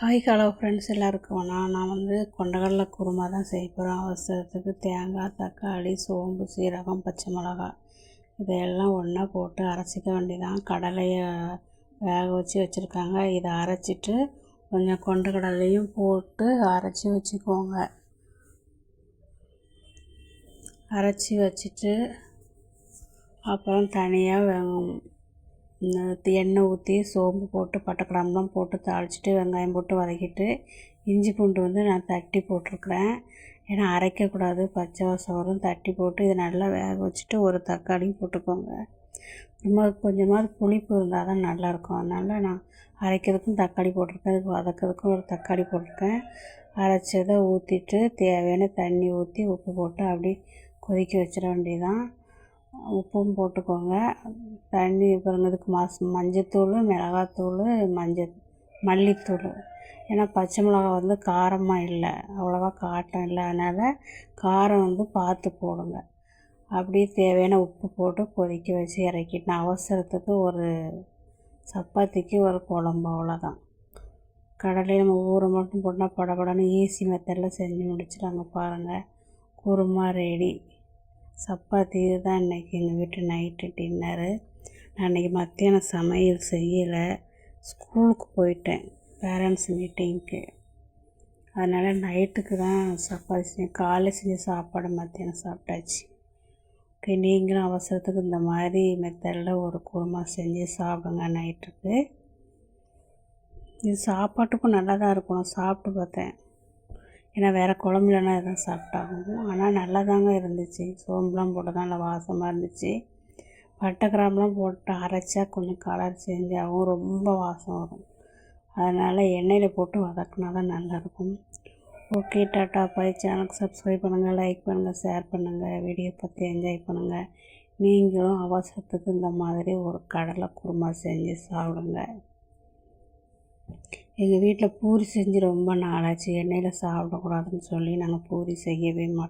Hi hello friends எல்லாருக்கும் நான் நான் வந்து கொண்டக்கடலை குருமா தான் செய்ய போகிறேன் அவசரத்துக்கு தேங்காய் தக்காளி சோம்பு சீரகம் பச்சை மிளகா இதையெல்லாம் ஒன்றா போட்டு அரைச்சிக்க வேண்டியதான் கடலையை வேக வச்சு வச்சுருக்காங்க. இதை அரைச்சிட்டு கொஞ்சம் கொண்டக்கடலையும் போட்டு அரைச்சி வச்சுக்கோங்க. அரைச்சி வச்சுட்டு அப்புறம் தனியாக எண்ணெய் ஊற்றி சோம்பு போட்டு பட்டை கிராம்பெலாம் போட்டு தாளிச்சிட்டு வெங்காயம் போட்டு வதக்கிட்டு இஞ்சி பூண்டு வந்து நான் தட்டி போட்டிருக்குறேன். ஏன்னா அரைக்கக்கூடாது. பச்சை வாசம் வரும். தட்டி போட்டு இதை நல்லா வேக வச்சுட்டு ஒரு தக்காளியும் போட்டுக்கோங்க. ரொம்ப கொஞ்சமாவது புளிப்பு இருந்தால் தான் நல்லாயிருக்கும். அதனால் நான் அரைக்கிறதுக்கும் தக்காளி போட்டிருக்கேன். அதுக்கு வதக்கிறதுக்கும் ஒரு தக்காளி போட்டிருக்கேன். அரைச்சதை ஊற்றிட்டு தேவையான தண்ணி ஊற்றி உப்பு போட்டு அப்படி கொதிக்க வச்சிட வேண்டியதான் உப்பும் போட்டுக்கோங்க. தண்ணி பாருங்க இதுக்கு மஞ்சத்தூள் மிளகாத்தூள் மஞ்சள் மல்லித்தூள். ஏன்னா பச்சை மிளகா வந்து காரமாக இல்லை. அவ்வளோவா காட்டம் இல்லை. அதனால் காரம் வந்து பார்த்து போடுங்க. அப்படியே தேவையான உப்பு போட்டு கொதிக்க வச்சு இறக்கிட்டேன் அவசரத்துக்கு ஒரு சப்பாத்திக்கு ஒரு குழம்பு அவ்வளோதான் கடலையை நம்ம ஊற மட்டும் போட்டால் படபடன்னு ஈஸி மெத்தடில் செஞ்சு முடிச்சிட்டாங்க பாருங்கள் குருமா ரெடி சப்பாத்தி தான் இன்றைக்கி எங்கள் வீட்டு நைட்டு டின்னரு. நான் இன்றைக்கி மத்தியானம் சமையல் செய்யலை. ஸ்கூலுக்கு போயிட்டேன் பேரண்ட்ஸ் மீட்டிங்க்கு. அதனால் நைட்டுக்கு தான் சப்பாத்தி செஞ்சேன். காலை செஞ்ச சாப்பாடு மத்தியானம் சாப்பிட்டாச்சு. ஓகே நீங்களும் அவசரத்துக்கு இந்த மாதிரி மெத்தடில் ஒரு குருமா செஞ்சு சாப்பிடுங்க நைட்டுக்கு. இது சாப்பாட்டுக்கும் நல்லா தான் இருக்கும் சாப்பிட்டு பார்த்தேன். ஏன்னா வேறு குழம்புலனா எதுவும் சாப்பிட்டாகும் ஆனால் நல்லா தாங்க இருந்துச்சு. சோம்புலாம் போட்டு தான் நல்லா வாசமாக இருந்துச்சு. பட்டை கிராம்பெலாம் போட்டு அரைச்சா கொஞ்சம் கலர் சேஞ்சாகவும் ரொம்ப வாசம் வரும். அதனால் எண்ணெயில் போட்டு வதக்கினா தான் நல்லாயிருக்கும். Okay tata bye. சேனலுக்கு சப்ஸ்கிரைப் பண்ணுங்கள் லைக் பண்ணுங்கள் ஷேர் பண்ணுங்கள் வீடியோ பார்த்து என்ஜாய் பண்ணுங்கள் நீங்களும் அவசரத்துக்கு இந்த மாதிரி ஒரு கடலை குருமா செஞ்சு சாப்பிடுங்க. எங்கள் வீட்டில் பூரி செஞ்சு ரொம்ப நாளாச்சு. எண்ணெயில் சாப்பிடக்கூடாதுன்னு சொல்லி நாங்கள் பூரி செய்யவே மாட்டோம்.